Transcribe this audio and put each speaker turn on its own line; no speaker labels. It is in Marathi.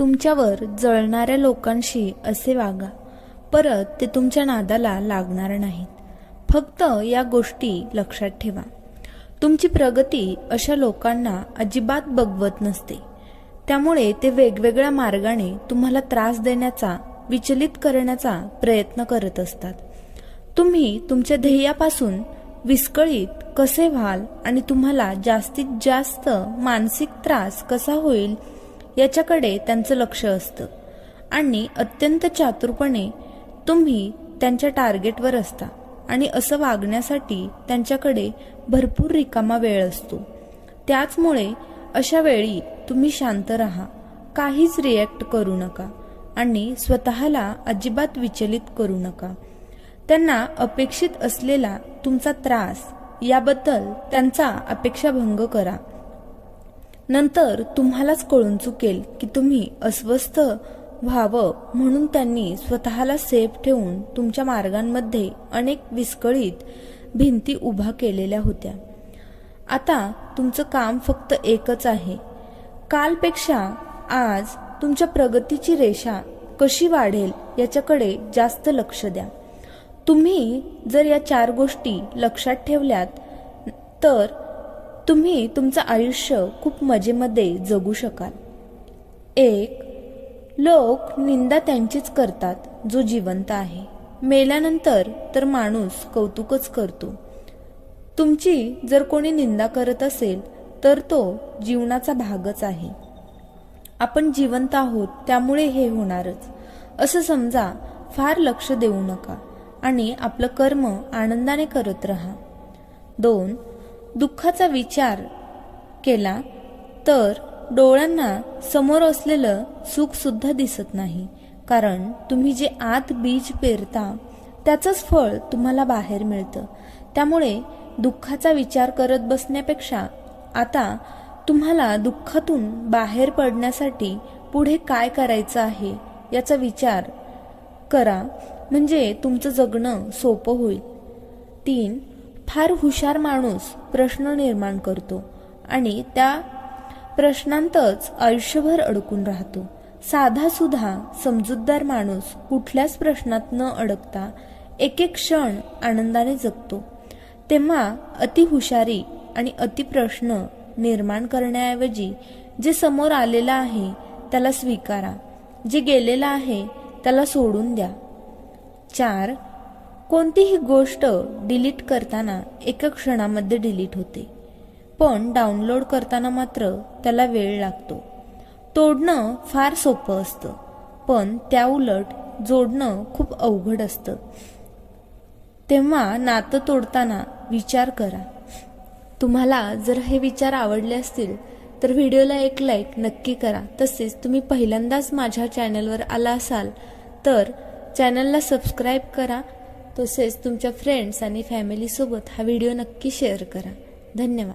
तुमच्यावर जळणाऱ्या लोकांशी असे वागा. परत ते तुमच्या नादाला लागणार नाहीत. फक्त या गोष्टी लक्षात ठेवा. तुमची प्रगती अशा लोकांना अजिबात बघवत नसते. त्यामुळे ते वेगवेगळ्या मार्गाने तुम्हाला त्रास देण्याचा विचलित करण्याचा प्रयत्न करत असतात. तुम्ही तुमच्या ध्येयापासून विस्कळीत कसे व्हाल आणि तुम्हाला जास्तीत जास्त मानसिक त्रास कसा होईल याच्याकडे त्यांचं लक्ष असतं. आणि अत्यंत चातुरपणे तुम्ही त्यांच्या टार्गेटवर असता. आणि असं वागण्यासाठी त्यांच्याकडे भरपूर रिकामा वेळ असतो. त्याचमुळे अशा वेळी तुम्ही शांत राहा. काहीच रिॲक्ट करू नका. आणि स्वतःला अजिबात विचलित करू नका. त्यांना अपेक्षित असलेला तुमचा त्रास याबद्दल त्यांचा अपेक्षाभंग करा. नंतर तुम्हालाच कळून चुकेल की तुम्ही अस्वस्थ व्हावं म्हणून त्यांनी स्वतःला सेफ ठेवून तुमच्या मार्गांमध्ये अनेक विस्कळीत भिंती उभा केलेल्या होत्या. आता तुमचं काम फक्त एकच आहे. कालपेक्षा आज तुमच्या प्रगतीची रेषा कशी वाढेल याच्याकडे जास्त लक्ष द्या. तुम्ही जर या चार गोष्टी लक्षात ठेवल्यात तर तुम्ही तुमचं आयुष्य खूप मजेमध्ये जगू शकाल. एक लोक निंदा त्यांचीच करतात जो जिवंत आहे. मेल्यानंतर तर माणूस कौतुकच करतो. तुमची जर कोणी निंदा करत असेल तर तो जीवनाचा भागच आहे. आपण जिवंत आहोत त्यामुळे हे होणारच. असं समजा फार लक्ष देऊ नका आणि आपलं कर्म आनंदाने करत राहा. दोन दुःखाचा विचार केला तर डोळ्यांना समोर असलेलं सुखसुद्धा दिसत नाही. कारण तुम्ही जे आत बीज पेरता त्याचंच फळ तुम्हाला बाहेर मिळतं. त्यामुळे दुःखाचा विचार करत बसण्यापेक्षा आता तुम्हाला दुःखातून बाहेर पडण्यासाठी पुढे काय करायचं आहे याचा विचार करा. म्हणजे तुमचं जगणं सोपं होईल. तीन फार हुशार माणूस प्रश्न निर्माण करतो आणि त्या प्रश्नांतच आयुष्यभर अडकून राहतो. साधा सुद्धा समजूतदार माणूस कुठल्याच प्रश्नात न अडकता एक एक क्षण आनंदाने जगतो. तेव्हा अतिहुशारी आणि अतिप्रश्न निर्माण करण्याऐवजी जे समोर आलेलं आहे त्याला स्वीकारा. जे गेलेलं आहे त्याला सोडून द्या. चार कोणतीही गोष्ट डिलीट करताना एका क्षणामध्ये डिलीट होते. पण डाउनलोड करताना मात्र त्याला वेळ लागतो. तोडणं फार सोपं असतं पण त्याउलट जोडणं खूप अवघड असतं. तेव्हा नातं तोडताना विचार करा. तुम्हाला जर हे विचार आवडले असतील तर व्हिडिओला एक लाईक नक्की करा. तसेच तुम्ही पहिल्यांदाच माझ्या चॅनलवर आला असाल तर चॅनलला सबस्क्राईब करा तसेच तुमच्या फ्रेंड्स आणि फॅमिलीसोबत हा व्हिडिओ नक्की शेअर करा. धन्यवाद.